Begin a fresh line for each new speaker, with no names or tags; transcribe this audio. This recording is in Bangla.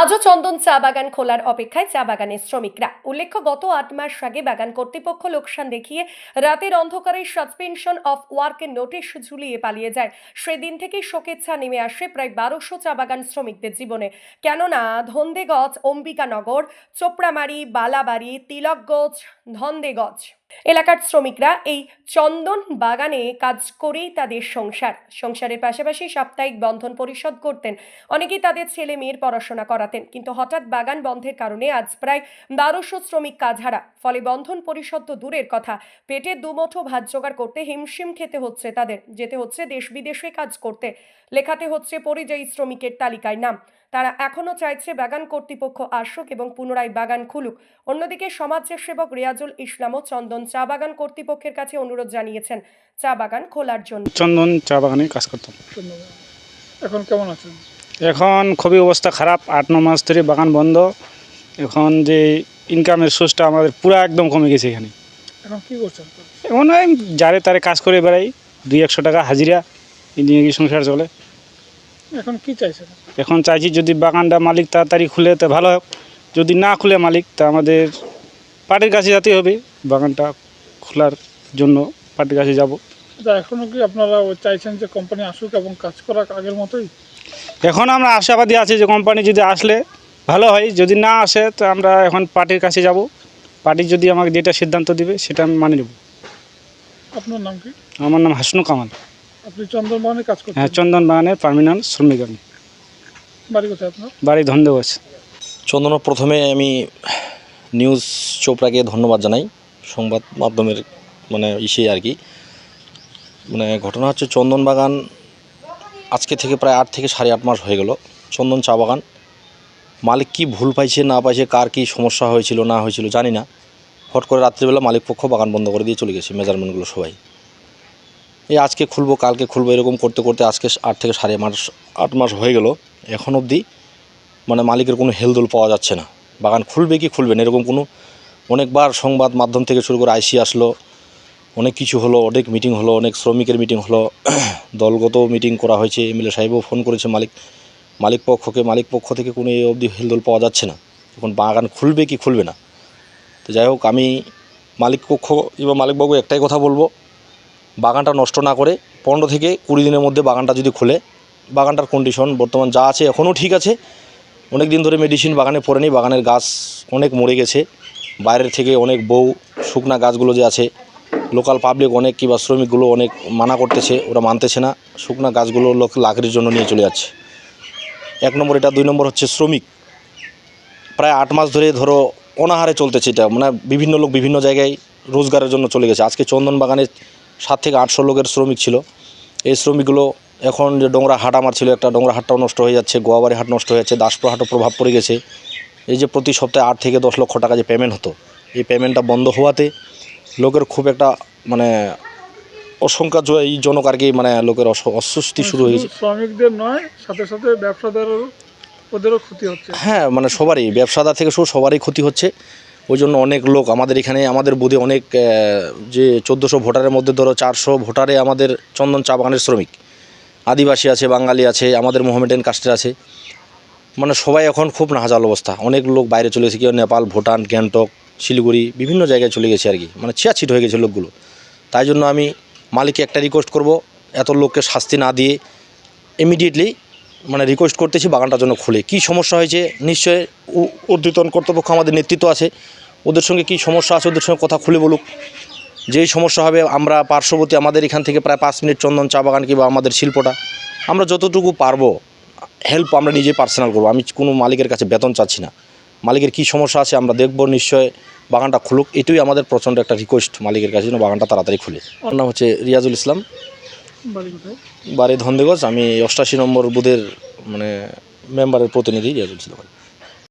আজও চন্দন চা বাগান খোলার অপেক্ষায় চা বাগানের শ্রমিকরা। উল্লেখ্য, গত আট মাস আগে বাগান কর্তৃপক্ষ লোকসান দেখিয়ে রাতের অন্ধকারে সাসপেনশন অফ ওয়ার্কের নোটিশ ঝুলিয়ে পালিয়ে যায়। সেদিন থেকেই শোকের নেমে আসে প্রায় বারোশো চা বাগান শ্রমিকদের জীবনে। কেননা, ধন্দেগজ, অম্বিকানগর, চোপড়ামারি, বালাবাড়ি তিলকগঞ্জ ধন্দেগজ এলাকার শ্রমিকরা এই চন্দন বাগানে কাজ করেই তাদের সংসার। সংসারের পাশাপাশি সাপ্তাহিক বন্ধন পরিশোধ করতেন। অনেকেই তাদের ছেলে মেয়ের পড়াশোনা করাতেন। কিন্তু হঠাৎ বাগান বন্ধের কারণে আজ প্রায় বারোশো শ্রমিক কাজ হারা ফলে বন্ধন পরিশোধ তো দূরের কথা। পেটে দুমুঠো ভাত জোগাড় করতে হিমশিম খেতে হচ্ছে তাদের। যেতে হচ্ছে দেশ বিদেশে কাজ করতে। লেখাতে হচ্ছে পরিযায়ী শ্রমিকের তালিকায় নাম। তারা এখনও চাইছে বাগান কর্তৃপক্ষ আসুক এবং পুনরায় বাগান খুলুক। অন্যদিকে সমাজের সেবক রিয়াজুল ইসলামও চন্দন চা বাগান কর্তৃপক্ষের কাছে অনুরোধ জানিয়েছেন। চা বাগান খোলার জন্য।
চন্দন চা বাগানে কাজ করতাম।
এখন কেমন আছেন?
এখন খুবই অবস্থা খারাপ। আট ন মাস ধরে বাগান বন্ধ। এখন যে ইনকামের সোর্সটা আমাদের পুরো একদম কমে গেছে এখানে।
এখন কি করছেন?
এখন ওই যারে তারে কাজ করে বেড়াই। দুই একশো টাকা হাজিরা। এই নিয়ে সংসার চলে?
এখন কি চাইছেন?
এখন চাইছি যদি বাগানটা মালিক তাড়াতাড়ি খুলে তো ভালো হোক। যদি না খুলে মালিক তা আমাদের পার্টির কাছে যেতেই হবে। বাগানটা খোলার জন্য পার্টির কাছে যাব।
তা এখনও কি আপনারা চাইছেন যে কোম্পানি আসুক এবং কাজ করা আগের মতোই?
এখন আমরা আশাবাদী আছি যে কোম্পানি যদি আসলে ভালো হয়। যদি না আসে তো আমরা এখন পার্টির কাছে যাব। পার্টি যদি আমাকে যেটা সিদ্ধান্ত দিবে সেটা আমি মানে নেব।
আপনার নাম কি?
আমার নাম হাসনু কামাল।
আপনি চন্দনবাগানে কাজ করছেন?
হ্যাঁ চন্দন বাগানের পার্মিনাল শ্রমিক আমি।
বাড়ি কোথায় আপনার?
বাড়ি ধন্দেবাস।
চন্দন প্রথমে আমি নিউজ চোপড়াকে ধন্যবাদ জানাই সংবাদ মাধ্যমের মানে ইসে আর কি। মানে ঘটনা হচ্ছে চন্দন বাগান আজকে থেকে প্রায় আট থেকে সাড়ে আট মাস হয়ে গেল। চন্দন চা বাগান মালিক কি ভুল পাইছে না পাইছে কার কি সমস্যা হয়েছিল না হয়েছিল জানি না। হট করে রাত্রিবেলা মালিক পক্ষ বাগান বন্ধ করে দিয়ে চলে গেছে মেজারমেন্টগুলো সবাই। এই আজকে খুলবো, কালকে খুলবো, এরকম করতে করতে আজকে আট থেকে সাড়ে মাস, আট মাস হয়ে গেল। এখন অবধি মানে মালিকের কোনো হেলদোল পাওয়া যাচ্ছে না। বাগান খুলবে কি খুলবে না, এরকম কোনো অনেকবার সংবাদ মাধ্যম থেকে শুরু করে আইসি আসলো, অনেক কিছু হলো, অনেক মিটিং হলো, অনেক শ্রমিকের মিটিং হলো, দলগত মিটিং করা হয়েছে, এমএলএ সাহেবও ফোন করেছে মালিক মালিক পক্ষকে, মালিক পক্ষ থেকে কোনো এই অবধি হেলদোল পাওয়া যাচ্ছে না। এখন বাগান খুলবে কি খুলবে না? তো যাই হোক, আমি মালিক পক্ষ এবং মালিকবাবু একটাই কথা বলব বাগানটা নষ্ট না করে পনেরো থেকে কুড়ি দিনের মধ্যে বাগানটা যদি খুলে, বাগানটার কন্ডিশন বর্তমান যা আছে এখনও ঠিক আছে। অনেক দিন ধরে মেডিসিন বাগানে পড়েনি, বাগানের গাছ অনেক মরে গেছে। বাইরের থেকে অনেক বউ, শুকনা গাছগুলো যে আছে লোকাল পাবলিক অনেক কিংবা শ্রমিকগুলো অনেক মানা করতেছে, ওরা মানতেছে না। শুকনা গাছগুলো লোক লাকড়ির জন্য নিয়ে চলে যাচ্ছে। এক নম্বর এটা, দুই নম্বর হচ্ছে শ্রমিক। প্রায় আট মাস ধরে ধরো অনাহারে চলতেছে এটা মানে বিভিন্ন লোক বিভিন্ন জায়গায় রোজগারের জন্য চলে গেছে। আজকে চন্দন বাগানে সাত থেকে আটশো লোকের শ্রমিক ছিল। এই শ্রমিকগুলো এখন যে ডোংরা হাট আমার ছিল একটা ডোংরা হাটটাও নষ্ট হয়ে যাচ্ছে গোয়াবাড়ি হাট নষ্ট হয়ে যাচ্ছে দাসপুর হাটও প্রভাব পড়ে গেছে। এই যে প্রতি সপ্তাহে আট থেকে দশ লক্ষ টাকা যে পেমেন্ট হতো এই পেমেন্টটা বন্ধ হওয়াতে লোকের খুব একটা মানে অসংখ্য জনক আর কি মানে লোকের অস- অস্বস্তি শুরু
হয়েছে। শ্রমিকদের নয় সাথে সাথে ব্যবসাদারও ওদেরও ক্ষতি হচ্ছে।
হ্যাঁ মানে সবারই ব্যবসাদার থেকে শুরু সবারই ক্ষতি হচ্ছে। ওই জন্য অনেক লোক আমাদের এখানে, আমাদের বুধে অনেক যে চোদ্দোশো ভোটারের মধ্যে ধরো চারশো ভোটারে আমাদের চন্দন চা বাগানের শ্রমিক। আদিবাসী আছে, বাঙালি আছে, আমাদের মোহামেডান কাস্টের আছে। মানে সবাই এখন খুব নাহাজাল অবস্থা। অনেক লোক বাইরে চলে গেছে, কেউ নেপাল, ভুটান, গ্যাংটক, শিলিগুড়ি, বিভিন্ন জায়গায় চলে গেছে আর কি। মানে ছিয়াছিট হয়ে গেছে লোকগুলো। তাই জন্য আমি মালিককে একটা রিকোয়েস্ট করব, এত লোককে শাস্তি না দিয়ে ইমিডিয়েটলি মানে রিকোয়েস্ট করতেছি, বাগানটার জন্য খুলে। কী সমস্যা হয়েছে? নিশ্চয়ই উ- ঊর্ধ্বতন কর্তৃপক্ষ আমাদের নেতৃত্ব আছে। ওদের সঙ্গে কী সমস্যা আছে? ওদের সঙ্গে কথা খুলে বলুক। যেই সমস্যা হবে, আমরা পার্শ্ববর্তী আমাদের এখান থেকে প্রায় পাঁচ মিনিট চন্দন চা বাগান কিংবা আমাদের শিল্পটা, আমরা যতটুকু পারব হেল্প আমরা নিজে পার্সোনাল করব। আমি কোনো মালিকের কাছে বেতন চাচ্ছি না। মালিকের কী সমস্যা আছে, আমরা দেখব নিশ্চয়। বাগানটা খুলুক। এটাই আমাদের প্রচণ্ড একটা রিকোয়েস্ট মালিকের কাছে, যেন বাগানটা তাড়াতাড়ি খুলে। আমার নাম হচ্ছে রিয়াজুল ইসলাম।
বাড়ি
ধন্দেগজ আমি অষ্টাশি নম্বর বুথের মানে মেম্বারের প্রতিনিধি ইয়ে ইসলাম